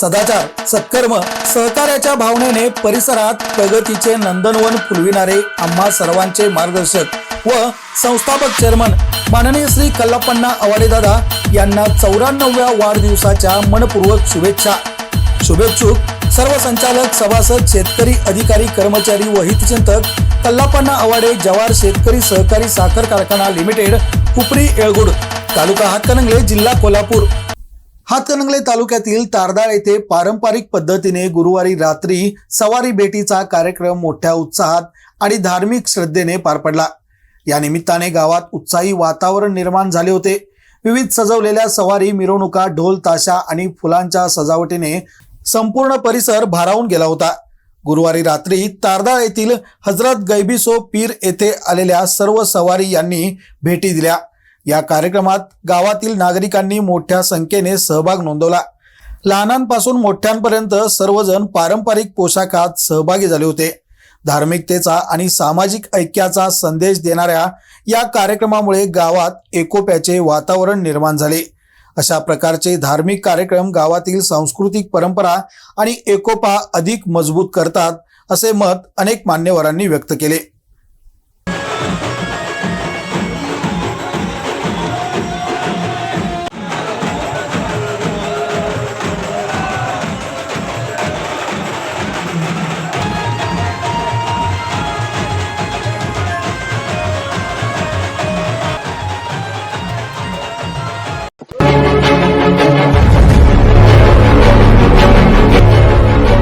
सदाचार सत्कर्म सहकार्याच्या भावनेने परिसरात प्रगतीचे नंदनवन फुलविणारे आम्हा सर्वांचे मार्गदर्शक व संस्थापक चेअरमन माननीय श्री कल्लापण्णा अवाडेदादा यांना चौऱ्याण्णव्या वाढदिवसाच्या मनपूर्वक शुभेच्छा. शुभेच्छुक सर्व संचालक सभासद शेतकरी अधिकारी कर्मचारी व हितचिंतक कल्लापण्णा अवाडे जवार शेतकरी सहकारी साखर कारखाना लिमिटेड उपरी येळगुड तालुका हातकणंगले जिल्हा कोल्हापूर. हातकणंगले तालुक्यातील तारदाळ येथे पारंपरिक पद्धतीने गुरुवारी रात्री सवारी भेटीचा कार्यक्रम मोठ्या उत्साहात आणि धार्मिक श्रद्धेने पार पडला. या निमित्ताने गावात उत्साही वातावरण निर्माण झाले होते. विविध सजवलेल्या सवारी मिरवणुका ढोल ताशा आणि फुलांच्या सजावटीने संपूर्ण परिसर भारावून गेला होता. गुरुवारी रात्री तारदाळ येथील हजरत गैबिसो पीर येथे आलेल्या सर्व सवारी यांनी भेटी दिल्या. या कार्यक्रमात गावातील नागरिकांनी मोठ्या संख्येने सहभाग नोंदवला. लहानांपासून मोठ्यांपर्यंत सर्वजण पारंपरिक पोशाखात सहभागी झाले होते. धार्मिकतेचा आणि सामाजिक ऐक्याचा संदेश देणाऱ्या या कार्यक्रमामुळे गावात एकोप्याचे वातावरण निर्माण झाले. अशा प्रकारचे धार्मिक कार्यक्रम गावातील सांस्कृतिक परंपरा आणि एकोपा अधिक मजबूत करतात असे मत अनेक मान्यवरांनी व्यक्त केले.